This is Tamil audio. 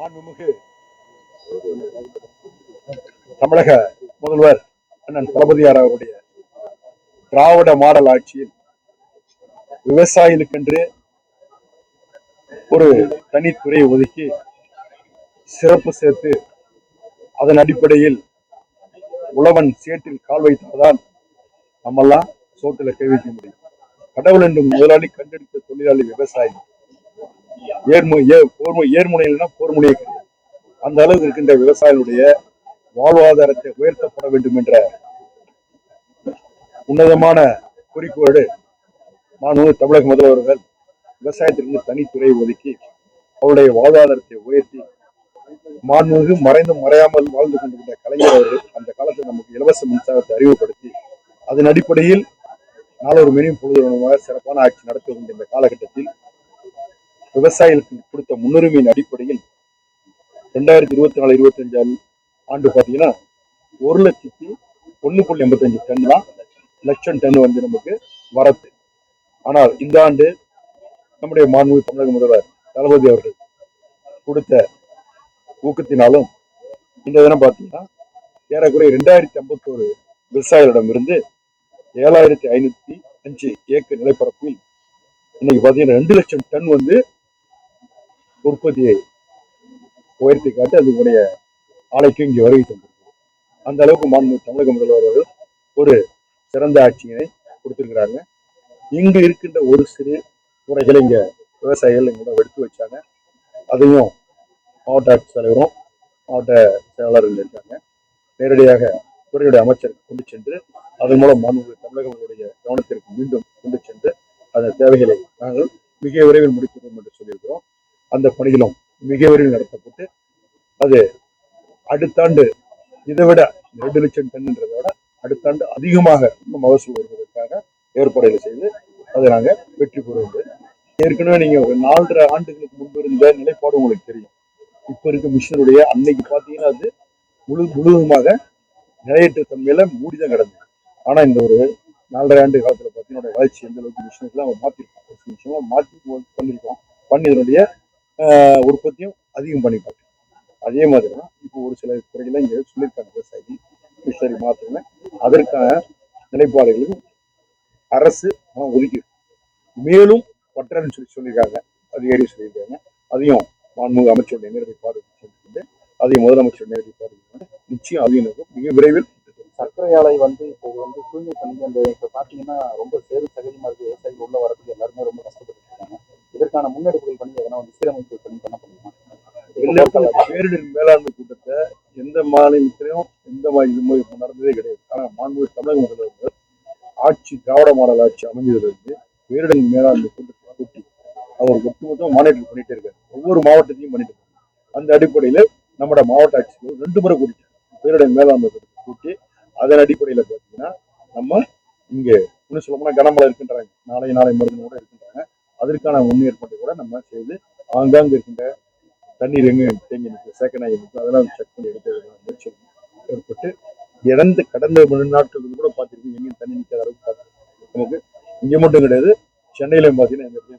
மாண்புமிகு தமிழக முதல்வர் அண்ணன் தளபதியார் அவருடைய திராவிட மாடல் ஆட்சியில் விவசாயிகளுக்கென்று ஒரு தனித்துறை ஒதுக்கி சிறப்பு சேர்த்து அதன் அடிப்படையில் உழவன் சேற்றில் கால் வைத்தால்தான் நம்மெல்லாம் சோத்துல கை வைக்க முடியும். கடவுள் என்றும் முதலாளி கண்டெடுத்த தொழிலாளி விவசாயி. ஏர்மு ஏ போர்மு ஏர்முனையில்னா போர்முனையே கிடையாது. அந்த அளவுக்கு இருக்கின்ற விவசாயிகளுடைய வாழ்வாதாரத்தை உயர்த்தப்பட வேண்டும் என்ற உன்னதமான குறிக்கோடு மாணவர் தமிழக முதல்வர்கள் விவசாயத்திற்கு தனித்துறை ஒதுக்கி அவருடைய வாழ்வாதாரத்தை உயர்த்தி மாண்புமிகு மறைந்தும் மறையாமல் வாழ்ந்து கொண்டிருந்த கலைஞர் அவர்கள் அந்த காலத்தில் நமக்கு இலவச மின்சாரத்தை அறிமுகப்படுத்தி அதன் அடிப்படையில் நாளொரு மினியும் பொழுதுமாக சிறப்பான ஆட்சி நடத்த வேண்டிய இந்த காலகட்டத்தில் விவசாயிகளுக்கு கொடுத்த முன்னுரிமையின் அடிப்படையில் ரெண்டாயிரத்தி இருபத்தி நாலு இருபத்தி அஞ்சாம் ஆண்டு பார்த்தீங்கன்னா ஒரு லட்சத்தி ஒன்று புள்ளி எண்பத்தஞ்சு டன் தான் லட்சம் டன் வந்து நமக்கு வரத்து. ஆனால் இந்த ஆண்டு நம்முடைய மாண்புமிகு தமிழக முதல்வர் தளபதி அவர்கள் கொடுத்த ஊக்கத்தினாலும் இந்த தினம் பார்த்தீங்கன்னா ஏறக்குறைய ரெண்டாயிரத்தி ஐம்பத்தோரு விவசாயிகளிடமிருந்து ஏழாயிரத்தி ஐநூற்றி அஞ்சு ஏக்கர் நிலப்பரப்பில் இன்னைக்கு பார்த்தீங்கன்னா ரெண்டு லட்சம் டன் வந்து உற்பத்தியை உயர்த்தி காட்டி அதனுடைய ஆலைக்கு இங்கே வருகை தந்திருக்கிறது அந்த அளவுக்கு மாண்பு தமிழக முதல்வர் அவர்கள் ஒரு சிறந்த ஆட்சியினை கொடுத்திருக்கிறாங்க. இங்கு இருக்கின்ற ஒரு சிறு துறைகளை இங்க விவசாயிகள் எங்களோட எடுத்து வச்சாங்க. அதையும் மாவட்ட ஆட்சித்தலைவரும் மாவட்ட செயலாளர்கள் இருக்காங்க. நேரடியாக துறையுடைய அமைச்சருக்கு கொண்டு சென்று அதன் மூலம் மாண்பு தமிழகங்களுடைய கவனத்திற்கு மீண்டும் கொண்டு சென்று அந்த தேவைகளை நாங்கள் மிக விரைவில் முடித்து அந்த பணிகளும் மிக விரைவில் நடத்தப்பட்டு அது அடுத்த ஆண்டு இதை விட ரெண்டு லட்சம் டன்ன்றதை விட அடுத்த ஆண்டு அதிகமாக இன்னும் மகசூல் வருவதற்காக ஏற்பாடுகளை செய்து அதை நாங்கள் வெற்றி பெறுவது ஏற்கனவே நீங்கள் ஒரு நாலரை ஆண்டுகளுக்கு முன்பு இருந்த நிலைப்பாடு உங்களுக்கு தெரியும். இப்போ இருக்க மிஷினுடைய அன்னைக்கு பார்த்தீங்கன்னா அது முழு முழுவதுமாக நிலையற்ற தன்மையில மூடிதான் கிடந்தது. ஆனால் இந்த ஒரு நாலரை ஆண்டு காலத்தில் பார்த்தீங்கன்னா வளர்ச்சி எந்த அளவுக்கு மிஷின்ஸ் மாற்றிருக்கோம் மிஷின்லாம் மாற்றி பண்ணியிருக்கோம் பண்ணி இதனுடைய உற்பத்தியும் அதிகம் பண்ணிப்பாங்க அதே மாதிரி தான் இப்போ ஒரு சில துறைகளை இங்கே சொல்லியிருக்காங்க விவசாயி ஃபிஷரி மாத்திரமே. அதற்கான நிலைப்பாடுகளும் அரசு பணம் ஒதுக்கி மேலும் பற்றன்னு சொல்லி சொல்லியிருக்காங்க அதிகாரி சொல்லியிருக்காங்க. அதையும் மாண்புமிகு அமைச்சருடைய நேரடி பார்வை சென்று அதையும் முதலமைச்சர் நேரடி பார்வை நிச்சயம் அதையும் இருக்கும். மிக விரைவில் சர்க்கரை ஆலை வந்து இப்போ வந்து தூய்மை பண்ணி அந்த இப்போ பார்த்தீங்கன்னா ரொம்ப சேரும் சகதி இருக்கு விவசாயிகள் உள்ள வரதுக்கு எல்லாருமே ரொம்ப கஷ்டப்பட்டு இருக்காங்க இதற்கான முன்னெடுப்புகள் பண்ணி எதனா வந்து சீரமைப்பு பண்ணி பண்ண முடியுமா? பேரிடர் மேலாண்மை கூட்டத்தை எந்த மாநிலத்திலையும் எந்த மாதிரி நடந்ததே கிடையாது. ஆனா மாண்புமிகு தமிழக முதல்வர்கள் ஆட்சி திராவிட மாடல் ஆட்சி அமைஞ்சதிலிருந்து பேரிடர் மேலாண்மை கூட்டத்தை கூட்டி அவர் ஒட்டுமொத்தம் மானிட்டர் பண்ணிட்டே இருக்காரு. ஒவ்வொரு மாவட்டத்தையும் பண்ணிட்டு இருக்காரு. அந்த அடிப்படையில் நம்மட மாவட்ட ஆட்சியர் ரெண்டு முறை கூட்டிட்டார். பேரிடர் மேலாண்மை கூட்டத்தை கூட்டி அதன் அடிப்படையில் பார்த்தீங்கன்னா நம்ம இங்கே இன்னும் சொல்ல போனா கனமழை இருக்கின்றாங்க. நாளை நாளை மருந்து கூட இருக்கின்றாங்க. அதற்கான முன்னேற்பாட்டை கூட நம்ம செய்து ஆங்காங்கு இருக்கின்ற தண்ணீர் எங்க தேங்கி நிற்கும் சேக்கனாகி நிற்கும் அதெல்லாம் செக் பண்ணி எடுத்து முயற்சி ஏற்பட்டு இறந்து கடந்த மணி நாட்கள் கூட பார்த்துருக்கோம் எங்கேயும் தண்ணி நிற்காத அளவுக்கு பார்த்துருக்கோம். நமக்கு இங்கே மட்டும் கிடையாது சென்னையிலையும் பார்த்தீங்கன்னா இந்த இடத்துல